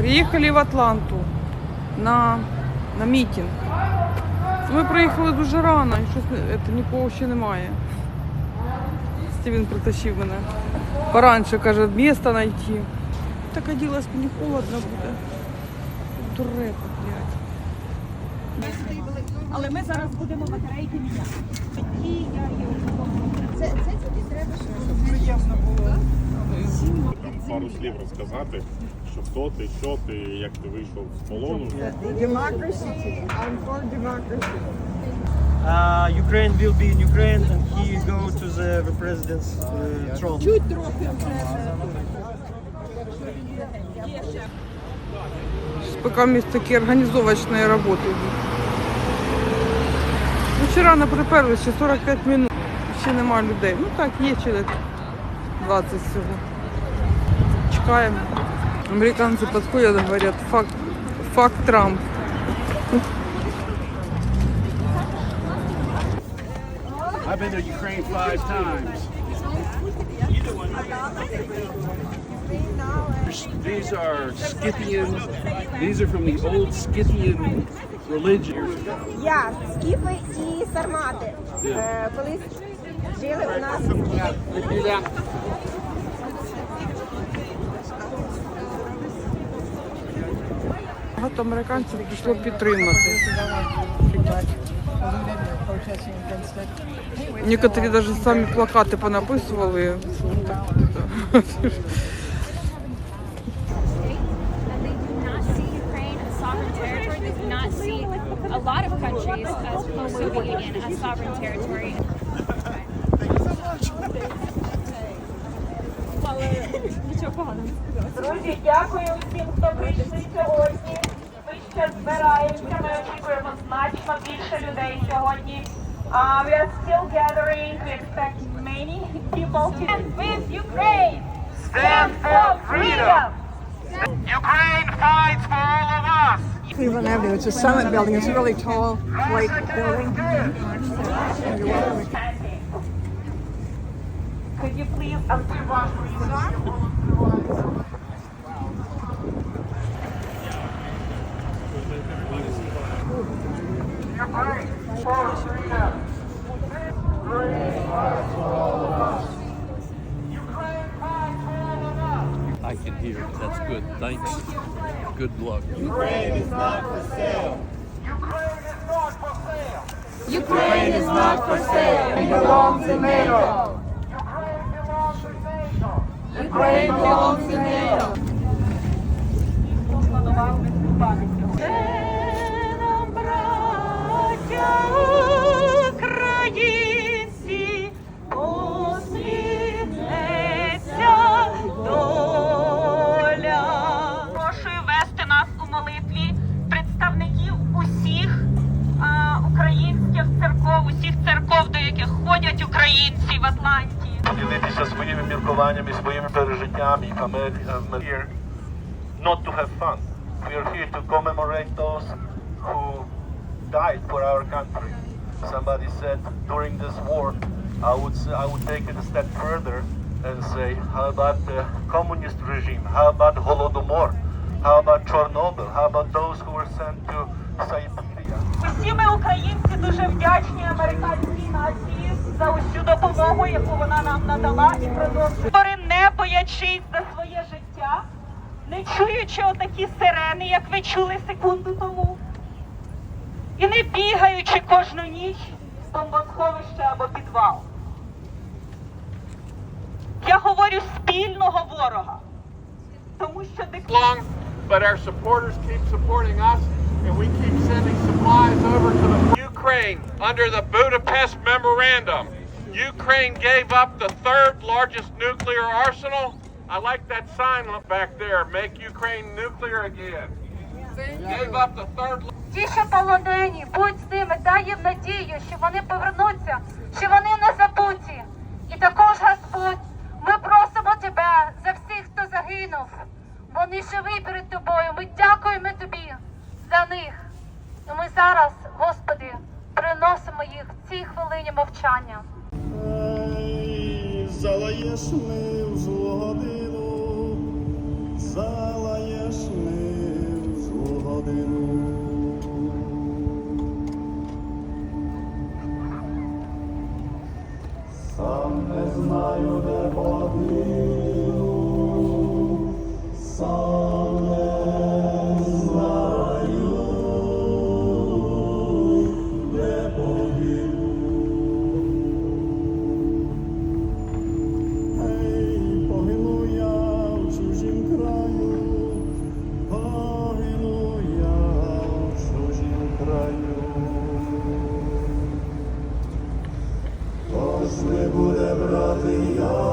Приїхали в Атланту на, на мітинг. Ми приїхали дуже рано, і щось це, нікого ще немає. Стівен притащив мене. Пораньше, каже, місто знайти. Так оделась, мені холодно буде. Дурека, блядь. Але ми зараз будемо батарейки міняти. Тоді я її Це, це тобі треба, щоб пару слів розказати, що хто ти, що ти, як ти вийшов з полону. democracy. I'm for democracy. Uh, Ukraine will be in Ukraine and he go to the president's uh, throne. Чуть трохи Пока місць такі організовочні роботи. Ну, вчора не приперли, ще 45 минут. Ще немає людей. Ну так, є чоловік 20 всього. Чекаємо. Американці підходять і говорять, факт, факт Трамп. I've been to Ukraine five times. These are Scythian, these are from the old Scythian religion. Я, скіфи і сармати. Е, колись жили у нас. Багато американців пішло підтримати. Некоторі навіть самі плакати понаписували. They do not see a lot of countries as post-Soviet Union as sovereign territory. Друзі, дякую всім, хто прийшли сьогодні. Ми ще збираємося. Ми очікуємо значно більше людей сьогодні. Uh, we are still gathering. We expect many people to stand with Ukraine. Stand for freedom. Ukraine fights for all of us! Cleveland Avenue. It's a summit building. It's a really tall, white building. Could you please unmute I can hear. That's good. Thanks. Good luck. Ukraine is not for sale. Ukraine is not for sale. Ukraine is not for sale. It belongs in NATO. Ukraine belongs in NATO. Поділитися своїми міркуваннями, своїми пережиттями. Амер- Амер- Here not to have fun. We are here to commemorate those who died for our country. Somebody said during this war, I would say, I would take it a step further and say, how about the communist regime? How about Holodomor? How about Chernobyl? How about those who were sent to Siberia? Усі ми українці дуже вдячні американській нації за усю допомогу, Яку вона нам надала і продовжує. Не боячись за своє життя, не чуючи отакі сирени, як ви чули секунду тому, і не бігаючи кожну ніч в бомбосховище або підвал. Я говорю спільного ворога, тому що дик- long, but our supporters keep supporting us, and we keep sending supplies over to the Ukraine under the Budapest Memorandum. Ukraine gave up the third largest nuclear arsenal. I like that sign back there. Make Ukraine nuclear again. Gave up the third. Ті, що полонені, будь з ними, дай їм надію, що вони повернуться, що вони не забуті. І також, Господь, ми просимо Тебе за всіх, хто загинув. Вони живі перед тобою. Ми дякуємо тобі за них. І ми зараз, Господи, приносимо їх в цій хвилині мовчання. Залаєш ми в злу годину, залаєш не буде брати я.